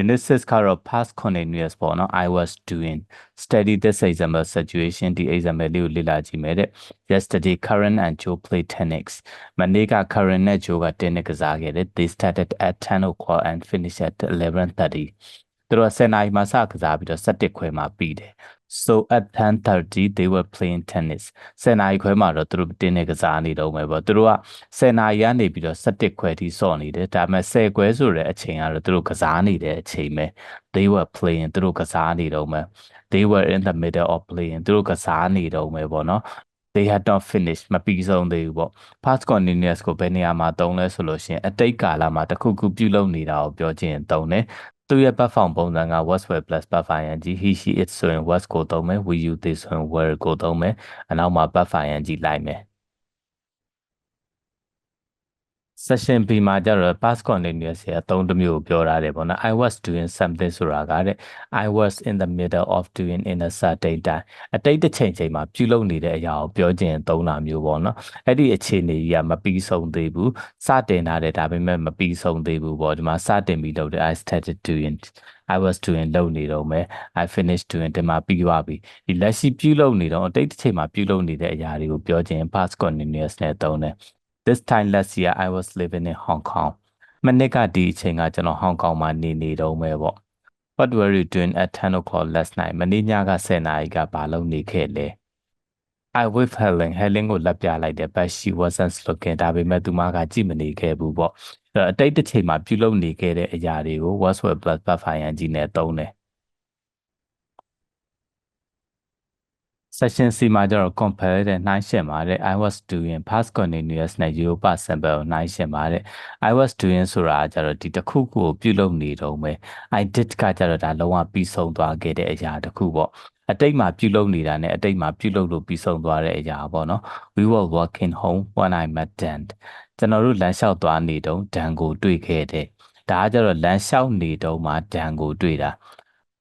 unit 6ကတော့ past continuous ပေါ့နော် i was doing study this example situation ဒီ example လေးကိုလေ့လာကြည့်မယ်တဲ့ yesterday Karen and Joe played tennis မနေ့က Karen နဲ့ Joe က tennis ကစားခဲ့တယ် they started at 10 o'clock and finished at 11:30သူတို့10နာရီမှစကစားပြီးတော့7ခွဲမှာပြီးတယ် so at 10:30 they were playing tennis 10နာရီခွဲမှာတော့သူတို့တင်းနေကစားနေတော့မယ်ပေါ့သူတို့က10နာရီကနေပြီးတော့7ခွဲထိစော့နေတယ်ဒါပေမဲ့10ခွဲဆိုတဲ့အချိန်ကတော့သူတို့ကစားနေတဲ့အချိန်ပဲ they were playing သူတို့ကစားနေတော့မယ် they were in the middle of playing သူတို့ကစားနေတော့မယ်ပေါ့နော် they had not finished မပြီးဆုံးသေးဘူးပေါ့ past continuous ကိုဘယ်နေရာမှာသုံးလဲဆိုလို့ရှိရင်အတိတ်ကာလမှာတစ်ခုခုပြုလုပ်နေတာကိုပြောခြင်းသုံးတယ် သူရဲ့ platform ပုံစံက was were plus buff ing he she it ဆိုရင် was ကိုသုံးမယ် we you they ဆိုရင် were ကိုသုံးမယ်အနောက်မှာ buff ing လိုက်မယ် session B မှာကျတော့ past continuous ရဲ့အသုံးတစ်မျိုးကိုပြောထားတယ်ပေါ့နော် I was doing something ဆိုတာကတဲ့ I was in the middle of doing in a certain time အတိတ်တစ်ချိန်ချိန်မှာပြုလုပ်နေတဲ့အရာကိုပြောခြင်းသုံးတာမျိုးပေါ့နော်အဲ့ဒီအခြေအနေကြီးကမပြီးဆုံးသေးဘူးစတင်ထားတယ်ဒါပေမဲ့မပြီးဆုံးသေးဘူးပေါ့ဒီမှာစတင်ပြီးလုပ်တယ် I started doing I was doing လုပ်နေတော့မယ် I finished doing ဒီမှာပြီးသွားပြီဒီလက်ရှိပြုလုပ်နေတော့အတိတ်တစ်ချိန်မှာပြုလုပ်နေတဲ့အရာတွေကိုပြောခြင်း past continuous နဲ့သုံးတယ် This time last year I was living in Hong Kong မနေ့ကဒီအချိန်ကကျွန်တော်ဟောင်ကောင်မှာနေနေတော့မယ်ပေါ့ What were you doing at 10 o'clock last night မနေ့ညက10နာရီကဘာလုပ်နေခဲ့လဲ I with Helen Helen ကိုလက်ပြလိုက်တယ် but she wasn't looking ဒါပေမဲ့သူမကကြည့်မနေခဲ့ဘူးပေါ့အဲ့အတိတ်တစ်ချိန်မှာပြုလုပ်နေခဲ့တဲ့အရာတွေကို was were plus buff ing နဲ့သုံးတယ် section C မှာကျတော့ compare တဲ့နှိုင်းယှဉ်ပါတဲ့ I was doing past continuous နဲ့ Europa sample ကိုနှိုင်းယှဉ်ပါတဲ့ I was doing ဆိုတာကျတော့ဒီတစ်ခုခုကိုပြုလုပ်နေတော့မယ် I did ကကျတော့ဒါလုံးဝပြီးဆုံးသွားခဲ့တဲ့အရာတစ်ခုပေါ့အတိတ်မှာပြုလုပ်နေတာနဲ့အတိတ်မှာပြုလုပ်လို့ပြီးဆုံးသွားတဲ့အရာပေါ့နော် We were walking home when I met Dan ကျွန်တော်တို့လမ်းလျှောက်သွားနေတုန်းဒန်ကိုတွေ့ခဲ့တယ်ဒါကကျတော့လမ်းလျှောက်နေတုန်းမှာဒန်ကိုတွေ့တာ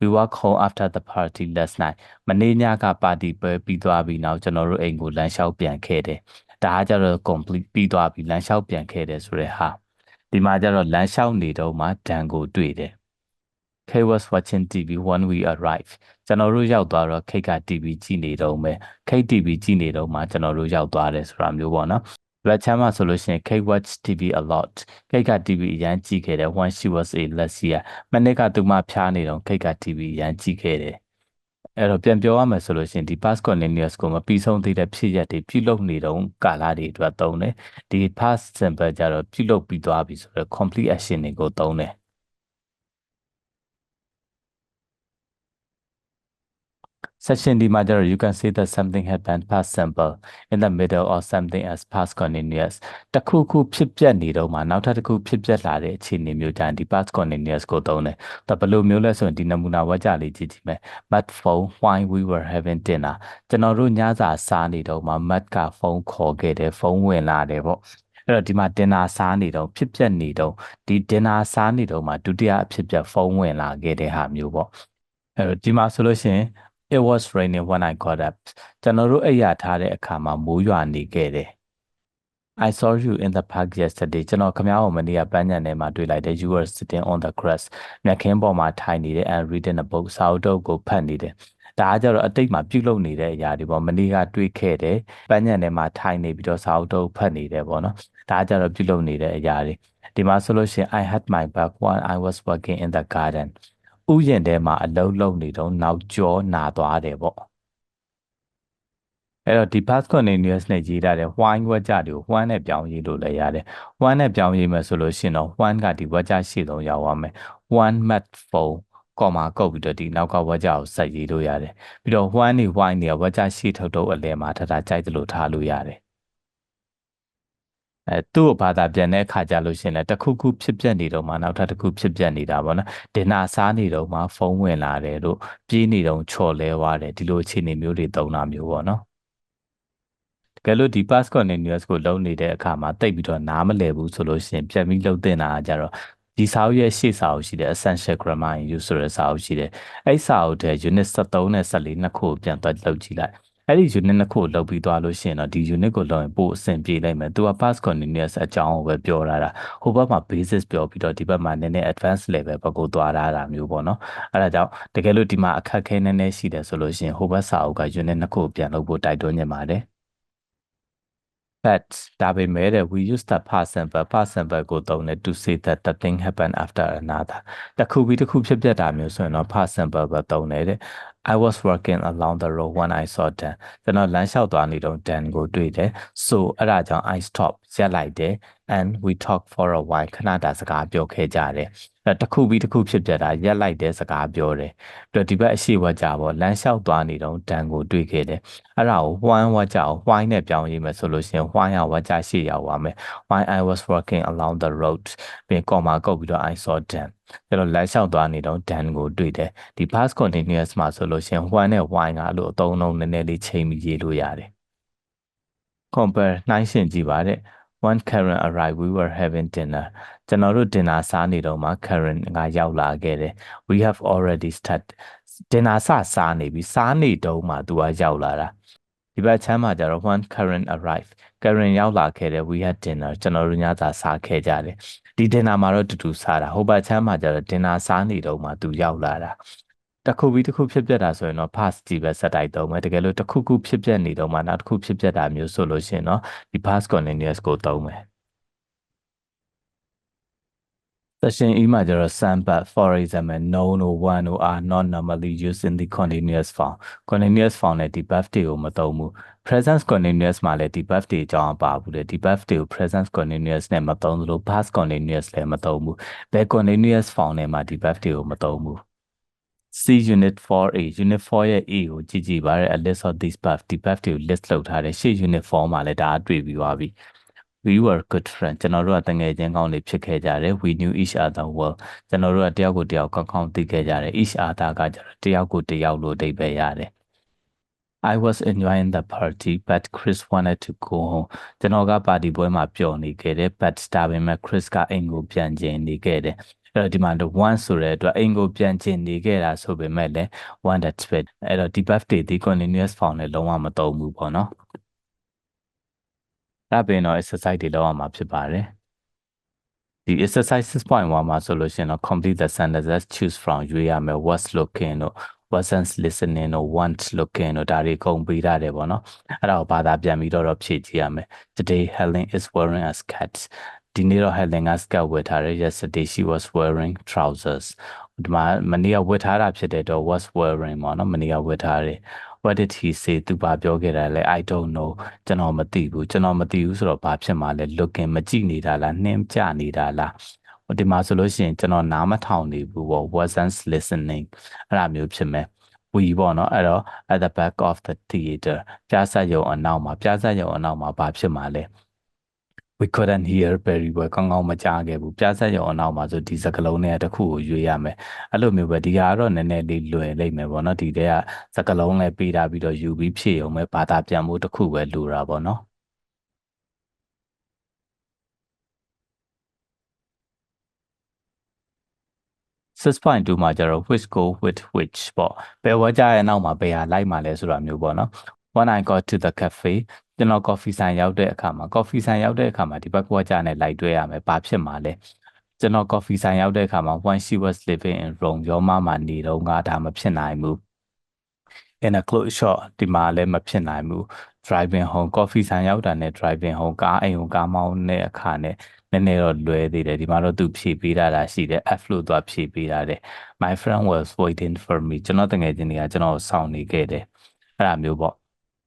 we walk home after the party last night မနေ့ညကပါတီပွဲပြီးသွားပြီးနောက်ကျွန်တော်တို့အိမ်ကိုလမ်းလျှောက်ပြန်ခဲ့တယ်ဒါကကြတော့ complete ပြီးသွားပြီလမ်းလျှောက်ပြန်ခဲ့တယ်ဆိုတဲ့ဟာဒီမှာကျတော့လမ်းလျှောက်နေတော့မှဒန်ကိုတွေ့တယ် K was watching TV when we arrived ကျွန်တော်တို့ရောက်သွားတော့ K က TV ကြည့်နေတော့မယ် K TV ကြည့်နေတော့မှကျွန်တော်တို့ရောက်သွားတယ်ဆိုတာမျိုးပေါ့နော် ဘက်ချမ်းမှာဆိုလို့ရှိရင် Kate watch TV a lot Kate က TV အရန်ကြည့်ခဲ့တယ် when she was a last year မနေ့ကသူမဖျားနေတော့ Kate က TV အရန်ကြည့်ခဲ့တယ်အဲ့တော့ပြန်ပြောရမယ်ဆိုလို့ရှိရင်ဒီ past continuous ကိုမပြီးဆုံးသေးတဲ့ဖြစ်ရပ်တွေပြုလုပ်နေတော့ကာလတွေအတွက်သုံးတယ်ဒီ past simple ကြတော့ပြုလုပ်ပြီးသွားပြီဆိုတော့ complete action တွေကိုသုံးတယ် section D မှာကျတော့ you can say that something happened past simple in the middle or something as past continuous တခုခုဖြစ်ပျက်နေတော့မှနောက်ထပ်တစ်ခုဖြစ်ပျက်လာတဲ့အခြေအနေမျိုးကြရင်ဒီ past continuous ကိုသုံးတယ်။ဒါဘယ်လိုမျိုးလဲဆိုရင်ဒီနမူနာဝါကြလေးကြည့်ကြည့်မယ်။ Matt phone while we were having dinner ကျွန်တော်တို့ညစာစားနေတော့မှ Matt ကဖုန်းခေါ်ခဲ့တယ်ဖုန်းဝင်လာတယ်ပေါ့။အဲ့တော့ဒီမှာ dinner စားနေတော့ဖြစ်ပျက်နေတော့ဒီ dinner စားနေတော့မှဒုတိယအဖြစ်ပျက်ဖုန်းဝင်လာခဲ့တဲ့ဟာမျိုးပေါ့။အဲ့တော့ဒီမှာဆိုလို့ရှိရင် It was raining when I got up ကျွန်တော်တို့အိပ်ရထားတဲ့အခါမှာမိုးရွာနေခဲ့တယ် I saw you in the park yesterday ကျွန်တော်ခမားကိုမနေ့ကပန်းညံထဲမှာတွေ့လိုက်တယ် you were sitting on the grass မြက်ခင်းပေါ်မှာထိုင်နေတယ် and reading a book စာအုပ်တုပ်ကိုဖတ်နေတယ်ဒါကကြတော့အတိတ်မှာပြုလုပ်နေတဲ့အရာတွေပေါ့မနေ့ကတွေ့ခဲ့တယ်ပန်းညံထဲမှာထိုင်နေပြီးတော့စာအုပ်တုပ်ဖတ်နေတယ်ပေါ့နော်ဒါကကြတော့ပြုလုပ်နေတဲ့အရာတွေဒီမှာဆိုလို့ရှိရင် I had my back when I was working in the garden ဥယျာဉ်ထဲမှာအလုံးလုံးနေတော့နောက်ကျောနာသွားတယ်ပေါ့အဲ့တော့ဒီ past continuous နဲ့ရေးထားတဲ့ why ဝါကြတွေကို one နဲ့ပြောင်းရေးလို့လည်းရတယ် one နဲ့ပြောင်းရေးမယ်ဆိုလို့ရှိရင်တော့ one ကဒီဝါကြရှေ့ဆုံးရောက်ရမယ် one mat phone ကော်မာကုတ်ပြီးတော့ဒီနောက်ကဝါကြကိုဆက်ရေးလို့ရတယ်ပြီးတော့ one နေ why နေဝါကြရှေ့ထုတ်တော့အလဲမှာထထကြိုက်တယ်လို့ထားလို့ရတယ် အဲသူ့ကိုဘာသာပြန်တဲ့အခါကြလို့ရှင်လဲတခုခုဖြစ်ပျက်နေတော့မှနောက်ထပ်တစ်ခုဖြစ်ပျက်နေတာပေါ့နော်ဒင်နာစားနေတော့မှဖုန်းဝင်လာတယ်တို့ပြေးနေတော့ချော်လဲသွားတယ်ဒီလိုအခြေအနေမျိုးတွေသုံးတာမျိုးပေါ့နော်တကယ်လို့ဒီ pass continuous ကိုလုံးနေတဲ့အခါမှာတိတ်ပြီးတော့နားမလည်ဘူးဆိုလို့ရှင်ပြန်ပြီးလုံးတင်တာကြတော့ဒီစာအုပ်ရဲ့ရှေ့စာအုပ်ရှိတဲ့ essential grammar in use ဆိုတဲ့စာအုပ်ရှိတယ်အဲ့စာအုပ်တဲ့ unit 73နဲ့74နှစ်ခုကိုပြန်သွားလုပ်ကြည့်လိုက် အဲ့ဒီ unit နှစ်ခုကိုလုပ်ပြီးသွားလို့ရှိရင်တော့ဒီ unit ကိုလုပ်ရင်ပို့အဆင်ပြေနိုင်မယ်သူက past continuous အကြောင်းကိုပဲပြောတာတာဟိုဘက်မှာ basis ပြောပြီးတော့ဒီဘက်မှာနည်းနည်း advanced level ဘက်ကိုသွားတာတာမျိုးပေါ့နော်အဲ့ဒါကြောင့်တကယ်လို့ဒီမှာအခက်ခဲနည်းနည်းရှိတယ်ဆိုလို့ရှိရင်ဟိုဘက်စာအုပ်က unit နှစ်ခုကိုပြန်လုပ်ဖို့တိုက်တွန်းနေပါတယ် but ဒါပေမဲ့တဲ့ we use the past simple past simple ကိုသုံးတယ် to say that the thing happened after another တစ်ခုပြီးတစ်ခုဖြစ်ပျက်တာမျိုးဆိုရင်တော့ past simple ပဲသုံးတယ်တဲ့ I was walking along the road when I saw Dan ကျွန်တော်လမ်းလျှောက်သွားနေတော့ Dan ကိုတွေ့တယ် so အဲ့ဒါကြောင့် I stop ရက်လိုက်တယ် and we talk for a while ခဏတာစကားပြောခဲ့ကြတယ်အဲတစ်ခုပြီးတစ်ခုဖြစ်ပြတာရက်လိုက်တဲ့စကားပြောတယ်ပြီးတော့ဒီဘက်အရှိဝကြပေါ့လမ်းလျှောက်သွားနေတော့ Dan ကိုတွေ့ခဲ့တယ်အဲ့ဒါကို why ဝကြကို why နဲ့ပြောင်းရေးမယ်ဆိုလို့ရှိရင် why ရဝကြရှေ့ရောက်ပါမယ် why I was walking along the road ပြီးကောမှာကုတ်ပြီးတော့ I saw Dan ကျွန်တော်လမ်းလျှောက်သွားနေတော့ Dan ကိုတွေ့တယ်ဒီ past continuous မှာဆိုလို့ရှိရင် why နဲ့ why ကအဲ့လိုအသုံးအနှုန်းနည်းနည်းလေးချိန်ပြီးရေးလို့ရတယ် compare နှိုင်းယှဉ်ကြည့်ပါတဲ့ one Karen arrived we were having dinner ကျွန်တော်တို့ dinner စားနေတော့မှ Karen ကရောက်လာခဲ့တယ် we have already started dinner စစားနေပြီစားနေတော့မှသူကရောက်လာတာဒီဘက်ချမ်းမှာကျတော့ one Karen arrived Karen ရောက်လာခဲ့တယ် we had dinner ကျွန်တော်တို့ညစာစားခဲ့ကြတယ် ဒီ dinner မှာတော့တူတူစားတာဟိုဘက်ချမ်းမှာကျတော့ dinner စားနေတော့မှသူရောက်လာတာတစ်ခုပြီးတစ်ခုဖြစ်ပျက်တာဆိုရင်တော့ past ကြီးပဲဆက်တိုက်သုံးမယ်တကယ်လို့တစ်ခုခုဖြစ်ပျက်နေတော့မှနောက်တစ်ခုဖြစ်ပျက်တာမျိုးဆိုလို့ရှိရင်တော့ဒီ past continuous ကိုသုံးမယ် session E မှာကျတော့ some but for example known or one or are not normally used in the continuous form continuous form နဲ့ဒီ buff တွေကိုမသုံးဘူး present continuous မှာလည်းဒီ buff တွေအကြောင်းပါဘူးလေဒီ buff တွေကို present continuous နဲ့မသုံးသလို past continuous လည်းမသုံးဘူးဘယ် continuous form နဲ့မှဒီ buff တွေကိုမသုံးဘူး C unit 4A unit 4ရဲ့ A ကိုကြည့်ကြည့်ပါရတဲ့ a list of these buff ဒီ buff တွေကို list လုပ်ထားတယ်ရှေ့ unit 4မှာလည်းဒါတွေ့ပြီးသွားပြီ we were good friend ကျွန်တော်တို့ကတငယ်ချင်းကောင်းတွေဖြစ်ခဲ့ကြတယ် we knew each other well ကျွန်တော်တို့ကတယောက်ကိုတယောက်ကောင်းကောင်းသိခဲ့ကြတယ် each other ကကျတော့တယောက်ကိုတယောက်လို့အဓိပ္ပာယ်ရတယ် I was enjoying the party but Chris wanted to go home ကျွန်တော်ကပါတီပွဲမှာပျော်နေခဲ့တယ် but ဒါပေမဲ့ Chris ကအိမ်ကိုပြန်ကျင်နေခဲ့တယ်အဲ့တော့ဒီမှာတော့ one ဆိုတဲ့အတွက်အိမ်ကိုပြန်ကျင်နေခဲ့တာဆိုပေမဲ့လည်း one that's bit အဲ့တော့ဒီ birthday ဒီ continuous form နဲ့လုံးဝမသုံးဘူးပေါ့နော် ဒါပြင်တော့ exercise တွေလောက်အောင်မှာဖြစ်ပါတယ်ဒီ exercise 6.1မှာဆိုလို့ရှိရင်တော့ complete the sentences choose from ရွေးရမယ် was looking တို့ wasn't listening တို့ want looking တို့ဒါတွေကုန်ပေးရတယ်ပေါ့နော်အဲ့ဒါကိုဘာသာပြန်ပြီးတော့တော့ဖြည့်ကြည့်ရမယ် today Helen is wearing a skirt ဒီနေ့တော့ Helen က skirt ဝတ်ထားတယ် yesterday she was wearing trousers ဒီမှာမနေ့ကဝတ်ထားတာဖြစ်တဲ့တော့ was wearing ပေါ့နော်မနေ့ကဝတ်ထားတယ် what did he say သူဘာပြောခဲ့တာလဲ I don't know ကျွန်တော်မသိဘူးကျွန်တော်မသိဘူးဆိုတော့ဘာဖြစ်မှာလဲ looking မကြည့်နေတာလားနှင်းကြနေတာလားဒီမှာဆိုလို့ရှိရင်ကျွန်တော်နားမထောင်နေဘူးပေါ့ wasn't listening အဲ့ဒါမျိုးဖြစ်မယ် we ပေါ့နော်အဲ့တော့ at the back of the theater ပြဆတ်ရုံအနောက်မှာပြဆတ်ရုံအနောက်မှာဘာဖြစ်မှာလဲ we couldn't hear very well ကောင်းကောင်းမကြားခဲ့ဘူးပြဆက်ရုံအနောက်မှာဆိုဒီစကလုံးနဲ့တစ်ခုကိုရွေးရမယ်အဲ့လိုမျိုးပဲဒီဟာကတော့နည်းနည်းလေးလွယ်လိမ့်မယ်ပေါ့နော်ဒီတဲကစကလုံးနဲ့ပေးတာပြီးတော့ယူပြီးဖြည့်ရုံပဲဘာသာပြန်မှုတစ်ခုပဲလိုတာပေါ့နော်6.2မှာကျတော့ which go with which ပေါ့ဘယ်ဝကြရဲ့နောက်မှာဘယ်ဟာလိုက်မှာလဲဆိုတာမျိုးပေါ့နော် when I got to the cafe ကျွန်တော် coffee ဆိုင်ရောက်တဲ့အခါမှာ coffee ဆိုင်ရောက်တဲ့အခါမှာဒီဘက်ကွာကြနဲ့လိုက်တွဲရမယ်ဘာဖြစ်မှာလဲကျွန်တော် coffee ဆိုင်ရောက်တဲ့အခါမှာ when she was living in Rome ရောမမှာနေတော့ငါဒါမဖြစ်နိုင်ဘူး in a close shop ဒီမှာလည်းမဖြစ်နိုင်ဘူး driving home coffee ဆိုင်ရောက်တာနဲ့ driving home ကားအိမ်ကိုကားမောင်းတဲ့အခါနဲ့နည်းနည်းတော့လွဲသေးတယ်ဒီမှာတော့သူဖြည့်ပေးတာတာရှိတယ် F လို့သွားဖြည့်ပေးတာတယ် my friend was waiting for me ကျွန်တော်တကယ်ချင်းတွေကကျွန်တော်စောင့်နေခဲ့တယ်အဲ့ဒါမျိုးပေါ့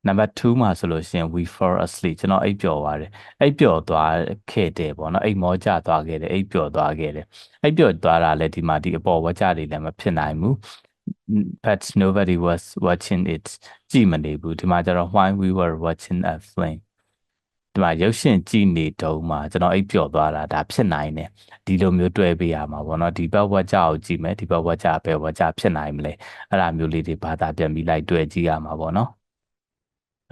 နံပါတ်2မှာဆိုလို့ရှိရင် we fall asleep ကျွန်တော်အိပ်ပျော်ပါတယ်အိပ်ပျော်သွားခဲ့တယ်ပေါ့နော်အိပ်မောကျသွားခဲ့တယ်အိပ်ပျော်သွားခဲ့တယ်အိပ်ပျော်သွားတာလည်းဒီမှာဒီအပေါ်ဝကြတွေလည်းမဖြစ်နိုင်ဘူး but nobody was watching it ကြည့်မနေဘူးဒီမှာကျတော့ why we were watching a film ဒီမှာရုပ်ရှင်ကြည့်နေတုန်းမှာကျွန်တော်အိပ်ပျော်သွားတာဒါဖြစ်နိုင်တယ်ဒီလိုမျိုးတွဲပေးရမှာပေါ့နော်ဒီဘက်ဝက်ကြကိုကြည့်မယ်ဒီဘက်ဝက်ကြပဲဝက်ကြဖြစ်နိုင်မလဲအဲ့ဒါမျိုးလေးတွေဘာသာပြန်ပြီးလိုက်တွဲကြည့်ရမှာပေါ့နော်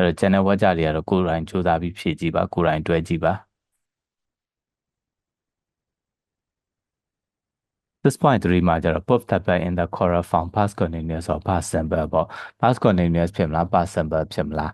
အဲ့တော့ channel ဝက်ကြတွေကတော့ကိုယ်တိုင်စူးစမ်းပြီးဖြည့်ကြည့်ပါကိုယ်တိုင်တွဲကြည့်ပါ6.3မှာကျတော့ put the back in the correct form past continuous or past simple ပေါ့ past continuous ဖြစ်မလား past simple ဖြစ်မလား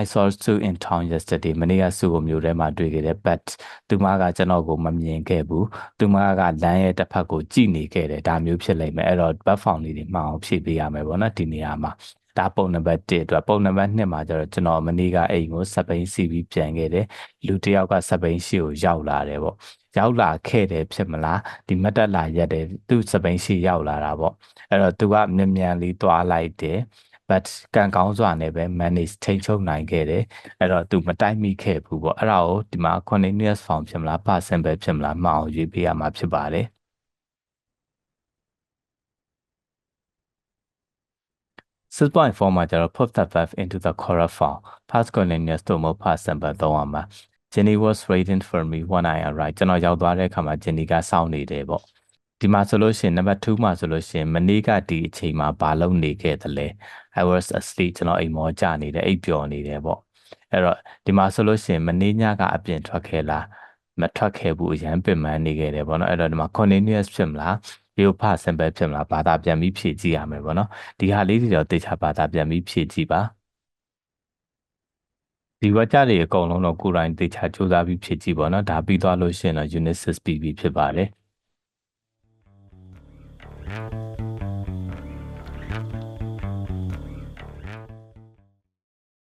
I saw Sue in town yesterday မနေ့က Sue ကိုမြို့ထဲမှာတွေ့ခဲ့တယ် but သူမကကျွန်တော်ကိုမမြင်ခဲ့ဘူးသူမကလမ်းရဲ့တစ်ဖက်ကိုကြည့်နေခဲ့တယ်ဒါမျိုးဖြစ်လိမ့်မယ်အဲ့တော့ back form လေးတွေမှအောင်ဖြည့်ပေးရမယ်ပေါ့နော်ဒီနေရာမှာ ဒါပုံနံပါတ်1အတွက်ပုံနံပါတ်2မှာကျတော့ကျွန်တော်မနေ့ကအိမ်ကိုစပိန်စီပြီးပြန်ခဲ့တယ်လူတစ်ယောက်ကစပိန်ရှိကိုရောက်လာတယ်ပေါ့ရောက်လာခဲ့တယ်ဖြစ်မလားဒီမတ်တက်လာရက်တယ်သူစပိန်ရှိရောက်လာတာပေါ့အဲ့တော့သူကမြန်မြန်လေးသွားလိုက်တယ် but ကံကောင်းစွာနဲ့ပဲ manage ထိန်းချုပ်နိုင်ခဲ့တယ်အဲ့တော့သူမတိုက်မိခဲ့ဘူးပေါ့အဲ့ဒါကိုဒီမှာ continuous form ဖြစ်မလား past simple ဖြစ်မလားမှအောင်ရွေးပေးရမှာဖြစ်ပါတယ် 6.4မှာကျတော့ put the verb into the correct form past continuous တို့မဟုတ် past simple သုံးရမှာ Jenny was waiting for me when I arrived ကျွန်တော်ရောက်သွားတဲ့အခါမှာ Jenny ကစောင့်နေတယ်ပေါ့ဒီမှာဆိုလို့ရှိရင်နံပါတ်2မှာဆိုလို့ရှိရင်မနေ့ကဒီအချိန်မှာဘာလုပ်နေခဲ့သလဲ I was asleep ကျွန်တော်အိမ်မောကျနေတယ်အိပ်ပျော်နေတယ်ပေါ့အဲ့တော့ဒီမှာဆိုလို့ရှိရင်မနေ့ညကအပြင်ထွက်ခဲ့လားမထွက်ခဲ့ဘူးအရန်ပင်ပန်းနေခဲ့တယ်ပေါ့နော်အဲ့တော့ဒီမှာ continuous ဖြစ်မလား ဒီကိုဖ simple ဖြစ်မလားဘာသာပြန်ပြီးဖြည့်ကြည့်ရမယ်ပေါ့နော်ဒီဟာလေးတွေတော့တေချာဘာသာပြန်ပြီးဖြည့်ကြည့်ပါဒီဝါကြတွေအကုန်လုံးတော့ကိုယ်တိုင်တေချာစူးစမ်းပြီးဖြည့်ကြည့်ပါနော်ဒါပြီးသွားလို့ရှိရင်တော့ unit 6 PB ဖြစ်ပါတယ်